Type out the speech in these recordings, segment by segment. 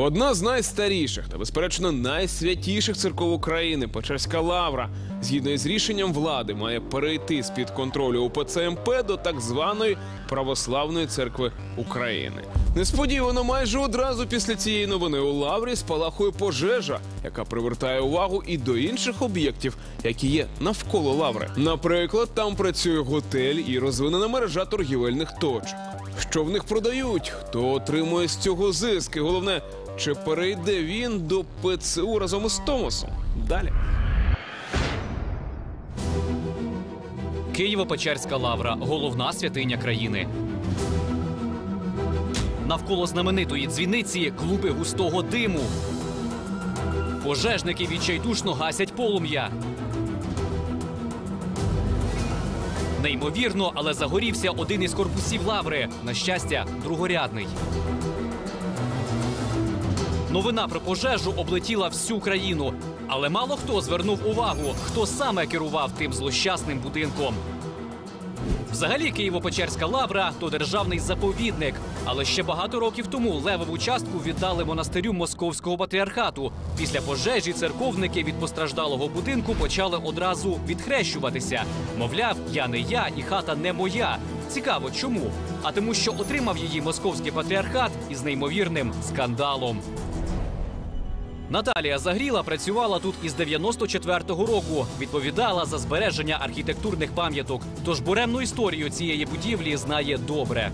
Одна з найстаріших та, безперечно, найсвятіших церков України Печерська лавра, згідно із рішенням влади, має перейти з під контролю УПЦ МП до так званої православної церкви України. Несподівано, майже одразу після цієї новини у лаврі спалахує пожежа, яка привертає увагу і до інших об'єктів, які є навколо лаври. Наприклад, там працює готель і розвинена мережа торгівельних точок. Що в них продають? Хто отримує з цього зиски? Головне, чи перейде він до ПЦУ разом із Томасом? Далі. Києво-Печерська лавра головна святиня країни. Навколо знаменитої дзвіниці клуби густого диму. Пожежники відчайдушно гасять полум'я. Неймовірно, але загорівся один із корпусів лаври. На щастя, другорядний. Новина про пожежу облетіла всю країну, але мало хто звернув увагу, хто саме керував тим злощасним будинком. Взагалі, Києво-Печерська лавра то державний заповідник. Але ще багато років тому левову частку віддали монастирю московського патріархату. Після пожежі церковники від постраждалого будинку почали одразу відхрещуватися. Мовляв, я не я і хата не моя. Цікаво, чому? А тому, що отримав її московський патріархат із неймовірним скандалом. Наталія Загріла працювала тут із 94-го року. Відповідала за збереження архітектурних пам'яток. Тож буремну історію цієї будівлі знає добре.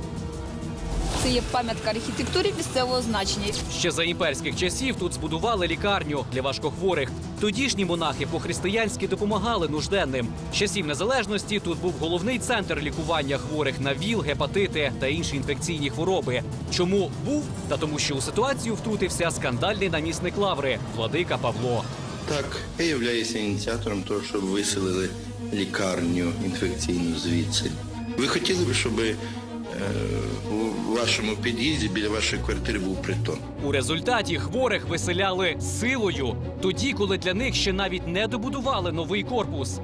Це є пам'ятка архітектури місцевого значення. Ще за імперських часів тут збудували лікарню для важкохворих. Тодішні монахи по-християнськи допомагали нужденним. З часів незалежності тут був головний центр лікування хворих на ВІЛ, гепатити та інші інфекційні хвороби. Чому був? Та тому, що у ситуацію втрутився скандальний намісник лаври владика Павло. Так, я являюся ініціатором того, щоб виселили лікарню інфекційну звідси. Ви хотіли б, щоб е, у вашому під'їзді біля вашої квартири був притон? У результаті хворих виселяли силою, тоді, коли для них ще навіть не добудували новий корпус.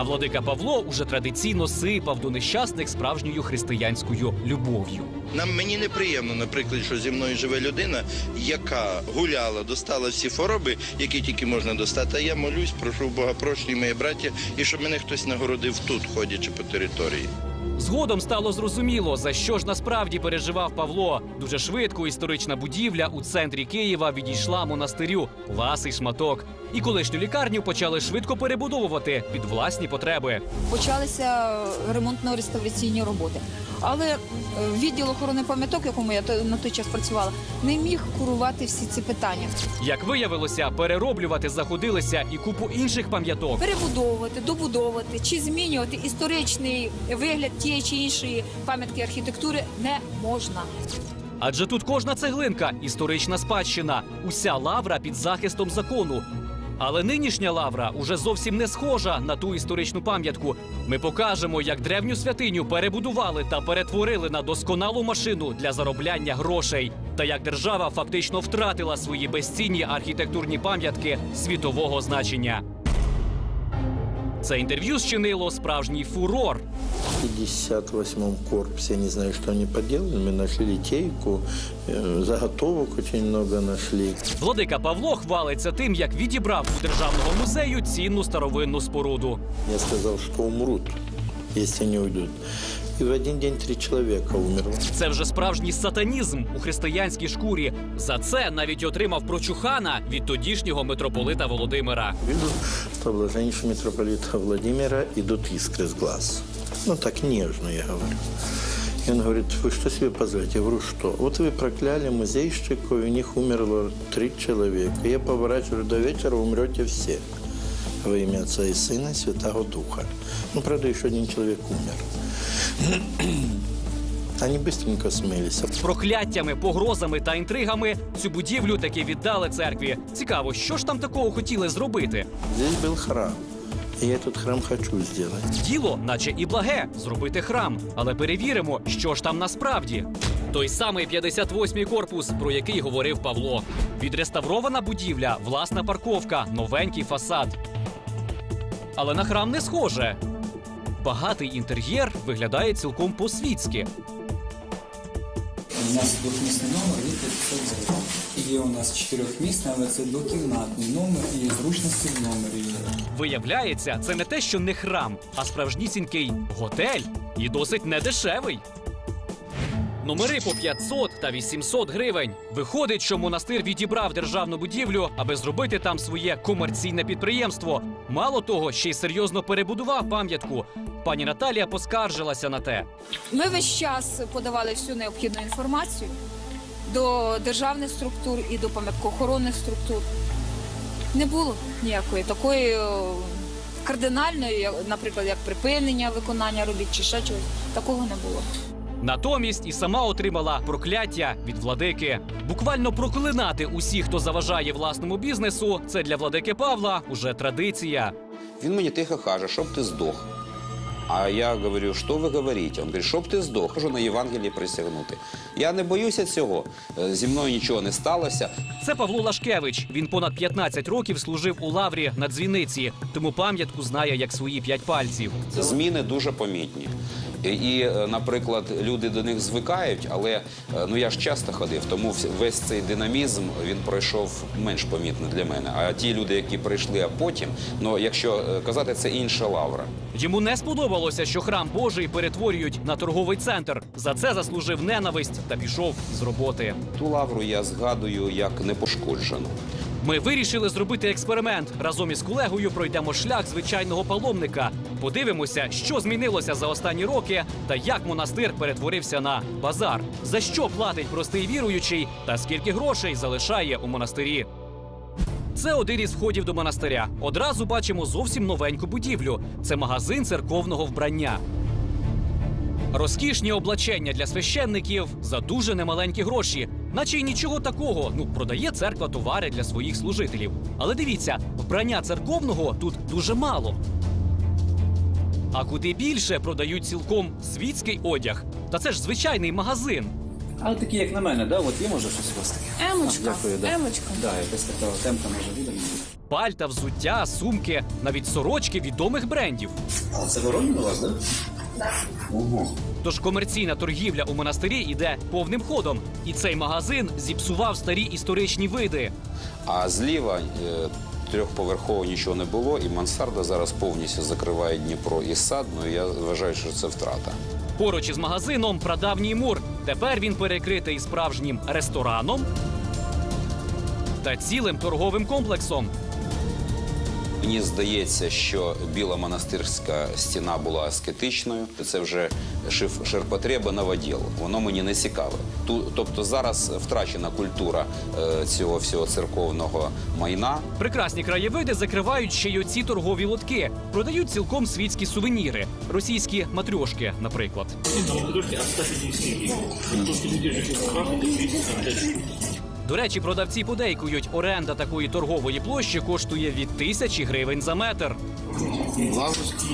А владика Павло уже традиційно сипав до нещасних справжньою християнською любов'ю. Нам мені неприємно, наприклад, що зі мною живе людина, яка гуляла, достала всі хвороби, які тільки можна достати. А я молюсь, прошу Бога прощення, мої браття, і щоб мене хтось нагородив тут, ходячи по території. Згодом стало зрозуміло, за що ж насправді переживав Павло. Дуже швидко історична будівля у центрі Києва відійшла монастирю ласий шматок. І колишню лікарню почали швидко перебудовувати під власні потреби. Почалися ремонтно-реставраційні роботи. Але е, відділ охорони пам'яток, якому я на той час працювала, не міг курувати всі ці питання. Як виявилося, перероблювати заходилися і купу інших пам'яток. Перебудовувати, добудовувати чи змінювати історичний вигляд тієї чи іншої пам'ятки архітектури не можна. Адже тут кожна цеглинка історична спадщина, уся лавра під захистом закону. Але нинішня лавра уже зовсім не схожа на ту історичну пам'ятку. Ми покажемо, як древню святиню перебудували та перетворили на досконалу машину для заробляння грошей, та як держава фактично втратила свої безцінні архітектурні пам'ятки світового значення. Це інтерв'ю зчинило справжній фурор. В 58-м корпусе, я не знаю, что они поделали, мы нашли литейку, э, заготовок очень много нашли. Владика Павло хвалиться тим, як відібрав у державного музею цінну старовинну споруду. Я сказал, что умрут, если не уйдут. И в один день три человека умерло. Це вже справжній сатанізм у християнській шкурі. За це навіть отримав прочухана від тодішнього митрополита Володимира. Вижу, что блаженнейшего митрополита Владимира идут искры с глаз. Ну, так нежно я говорю. И он говорит, вы что себе позволяете? Я говорю, что? Вот вы прокляли музейщиков, и у них умерло три человека. Я поворачиваю, до вечера умрете все. Во имя Отца и Сына и Святого Духа. Ну, правда, еще один человек умер. Они быстренько смылись. Прокляттями, погрозами та інтригами цю будівлю таки віддали церкві. Цікаво, що ж там такого хотіли зробити? Здесь был храм. И я этот храм хочу сделать. Діло, наче і благе, зробити храм. Але перевіримо, що ж там насправді. Той самий 58-й корпус, про який говорив Павло. Відреставрована будівля, власна парковка, новенький фасад. Але на храм не схоже. Багатий інтер'єр виглядає цілком по-світськи. У нас двохмісний номер від 500 гривень. Є у нас чотирьохмісний, але це двокімнатний номер і зручності в номері. є. Виявляється, це не те, що не храм, а справжнісінький готель і досить недешевий. Номери по 500 та 800 гривень. Виходить, що монастир відібрав державну будівлю, аби зробити там своє комерційне підприємство. Мало того, ще й серйозно перебудував пам'ятку. Пані Наталія поскаржилася на те. Ми весь час подавали всю необхідну інформацію до державних структур і до пам'яткоохоронних структур. Не було ніякої такої кардинальної, наприклад, як припинення виконання робіт чи ще чогось. Такого не було. Натомість і сама отримала прокляття від владики. Буквально проклинати усіх, хто заважає власному бізнесу, це для владики Павла уже традиція. Він мені тихо каже, щоб ти здох. А я говорю, що ви говорите? Він говорить, щоб ти здох, можу на Євангелії присягнути. Я не боюся цього. Е, Зі мною нічого не сталося. Це Павло Лашкевич. Він понад 15 років служив у лаврі на дзвіниці, тому пам'ятку знає як свої п'ять пальців. Зміни дуже помітні. І, і, е, наприклад, люди до них звикають, але е, ну я ж часто ходив, тому весь цей динамізм він пройшов менш помітно для мене. А ті люди, які прийшли, а потім, ну якщо е, казати, це інша лавра. Йому не сподобалося, що храм Божий перетворюють на торговий центр. За це заслужив ненависть та пішов з роботи. Ту лавру я згадую як непошкоджену. Ми вирішили зробити експеримент. Разом із колегою пройдемо шлях звичайного паломника. Подивимося, що змінилося за останні роки та як монастир перетворився на базар. За що платить простий віруючий та скільки грошей залишає у монастирі. Це один із входів до монастиря. Одразу бачимо зовсім новеньку будівлю. Це магазин церковного вбрання. Розкішні облачення для священників за дуже немаленькі гроші. Наче й нічого такого. Ну, продає церква товари для своїх служителів. Але дивіться, вбрання церковного тут дуже мало. А куди більше продають цілком світський одяг. Та це ж звичайний магазин. Але такі, як на мене, да? От є може щось у вас таке? Емочка, Дякую, да. емочка. Да, якась така темка може буде. Пальта, взуття, сумки, навіть сорочки відомих брендів. А це воронь у вас, да? Ого. Тож комерційна торгівля у монастирі йде повним ходом, і цей магазин зіпсував старі історичні види. А зліва е, трьохповерхово нічого не було, і мансарда зараз повністю закриває Дніпро і сад. Ну я вважаю, що це втрата. Поруч із магазином прадавній мур. Тепер він перекритий справжнім рестораном та цілим торговим комплексом. Мені здається, що біла монастирська стіна була аскетичною. Це вже ширпотреба новоділ. Воно мені не цікаве. Тобто зараз втрачена культура е, цього всього церковного майна. Прекрасні краєвиди закривають ще й оці торгові лотки. Продають цілком світські сувеніри, російські матрьошки, наприклад. До речі, продавці подейкують, оренда такої торгової площі коштує від тисячі гривень за метр.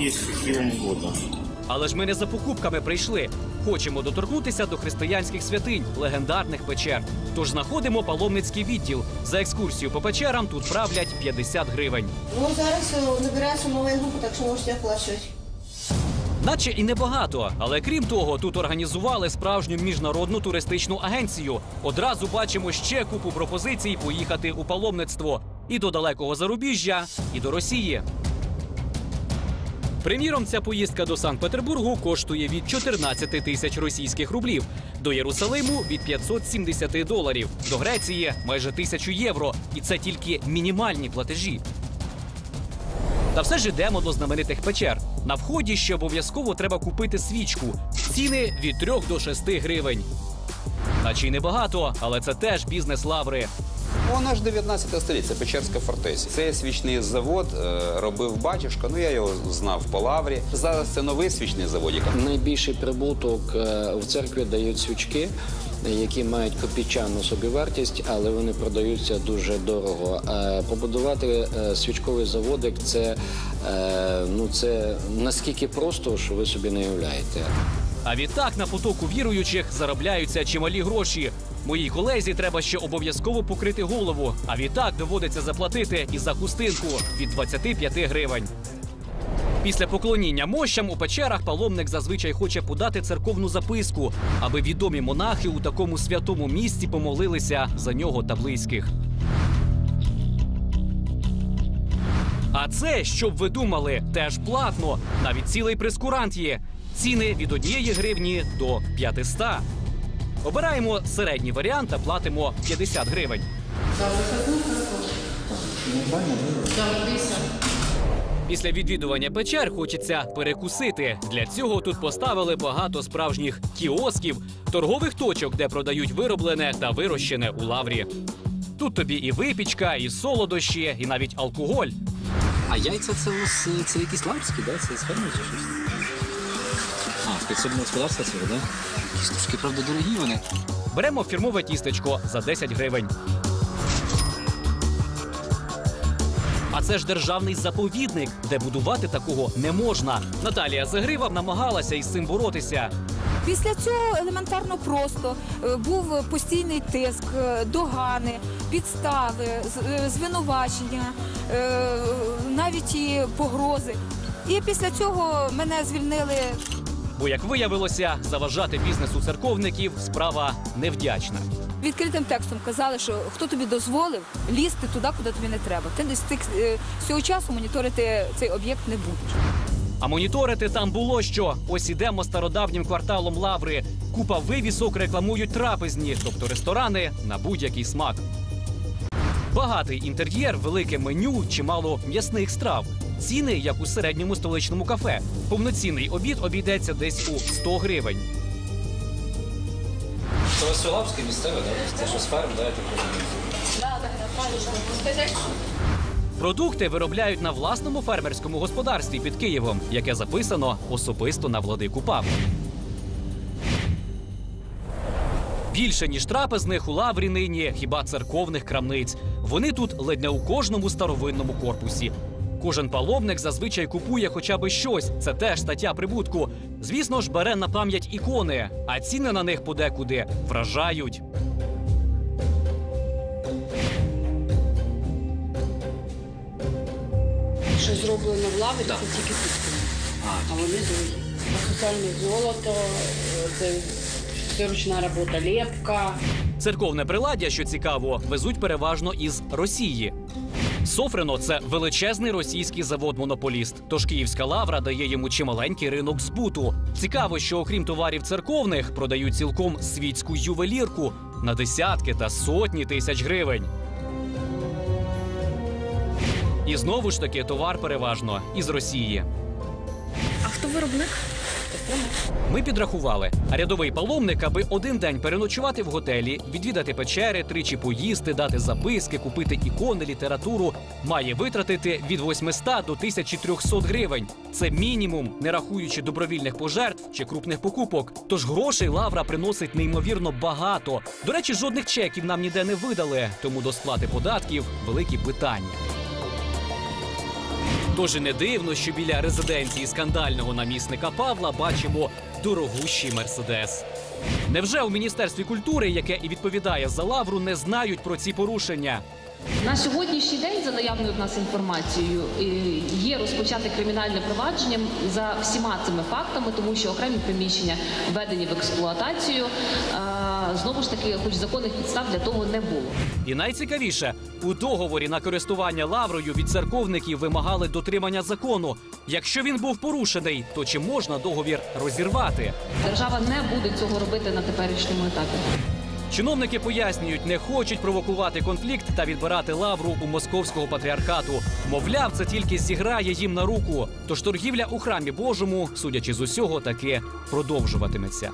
Есть какие вам угодно. Але ж ми не за покупками прийшли. Хочемо доторкнутися до християнських святинь, легендарних печер. Тож знаходимо паломницький відділ. За екскурсію по печерам тут правлять 50 гривень. Ну, зараз е, набирається нова група, так що можете оплачувати. Наче і небагато, але крім того, тут організували справжню міжнародну туристичну агенцію. Одразу бачимо ще купу пропозицій поїхати у паломництво і до далекого зарубіжжя, і до Росії. Приміром, ця поїздка до Санкт-Петербургу коштує від 14 тисяч російських рублів, до Єрусалиму від 570 доларів, до Греції майже тисячу євро. І це тільки мінімальні платежі. Та все ж ідемо до знаменитих печер. На вході ще обов'язково треба купити свічку. Ціни від 3 до 6 гривень. Наче й небагато, але це теж бізнес лаври. Вона ж 19 століття, Печерська фортеця. Цей свічний завод е, робив батюшка. Ну я його знав по лаврі. Зараз це новий свічний завод. Найбільший прибуток е, в церкві дають свічки, які мають копійчану собівартість, але вони продаються дуже дорого. Е, Побудувати е, свічковий заводик це, е, ну, це наскільки просто, що ви собі не уявляєте. А відтак на потоку віруючих заробляються чималі гроші. Моїй колезі треба ще обов'язково покрити голову. А відтак доводиться заплатити і за хустинку від 25 гривень. Після поклоніння мощам у печерах паломник зазвичай хоче подати церковну записку, аби відомі монахи у такому святому місці помолилися за нього та близьких. А це, щоб ви думали, теж платно. Навіть цілий прескурант є. Ціни від однієї гривні до 500. Обираємо середній варіант та платимо 50 гривень. Після відвідування печер хочеться перекусити. Для цього тут поставили багато справжніх кіосків, торгових точок, де продають вироблене та вирощене у лаврі. Тут тобі і випічка, і солодощі, і навіть алкоголь. А яйця це у вас е, це якісь лаврські, да? Це з ферми чи щось? А, з підсобного господарства це, да? Якісь трошки, правда, дорогі вони. Беремо фірмове тістечко за 10 гривень. Це ж державний заповідник, де будувати такого не можна. Наталія Загрива намагалася із цим боротися. Після цього елементарно просто е, був постійний тиск, е, догани, підстави, е, звинувачення, навіть і погрози. І після цього мене звільнили Бо, як виявилося, заважати бізнесу церковників справа невдячна. Відкритим текстом. Казали, що хто тобі дозволив лізти туди, куди тобі не треба. Ти десь тих- е, цього часу моніторити цей об'єкт не будеш. А моніторити там було що. Ось ідемо стародавнім кварталом Лаври. Купа вивісок рекламують трапезні, тобто ресторани на будь-який смак. Багатий інтер'єр, велике меню, чимало м'ясних страв. Ціни, як у середньому столичному кафе. Повноцінний обід обійдеться десь у 100 гривень. Це у місцеве, да? Це що з ферм, да, я так розумію? Продукти виробляють на власному фермерському господарстві під Києвом, яке записано особисто на владику Павла. Більше ніж трапезних у лаврі нині, хіба церковних крамниць. Вони тут ледь не у кожному старовинному корпусі. Кожен паломник зазвичай купує хоча б щось. Це теж стаття прибутку. Звісно ж, бере на пам'ять ікони, а ціни на них подекуди вражають. Що зроблено в лаві, це тільки тут. А вони другі. Соціальне золото, це, це ручна робота, лепка. Церковне приладдя, що цікаво, везуть переважно із Росії. Софрино це величезний російський завод-монополіст. Тож Київська лавра дає йому чималенький ринок збуту. Цікаво, що окрім товарів церковних продають цілком світську ювелірку на десятки та сотні тисяч гривень. І знову ж таки товар переважно із Росії. А хто виробник? Ми підрахували, а рядовий паломник, аби один день переночувати в готелі, відвідати печери, тричі поїсти, дати записки, купити ікони, літературу, має витратити від 800 до 1300 гривень. Це мінімум, не рахуючи добровільних пожертв чи крупних покупок. Тож грошей лавра приносить неймовірно багато. До речі, жодних чеків нам ніде не видали, тому до сплати податків великі питання. Тож не дивно, що біля резиденції скандального намісника Павла бачимо дорогущий мерседес. Невже у міністерстві культури, яке і відповідає за лавру, не знають про ці порушення? На сьогоднішній день, за наявною в нас інформацією, е, є розпочате кримінальне провадження за всіма цими фактами, тому що окремі приміщення введені в експлуатацію. Знову ж таки, хоч законних підстав для того не було. І найцікавіше, у договорі на користування лаврою від церковників вимагали дотримання закону. Якщо він був порушений, то чи можна договір розірвати? Держава не буде цього робити на теперішньому етапі. Чиновники пояснюють, не хочуть провокувати конфлікт та відбирати лавру у московського патріархату. Мовляв, це тільки зіграє їм на руку. Тож торгівля у храмі Божому, судячи з усього, таки продовжуватиметься.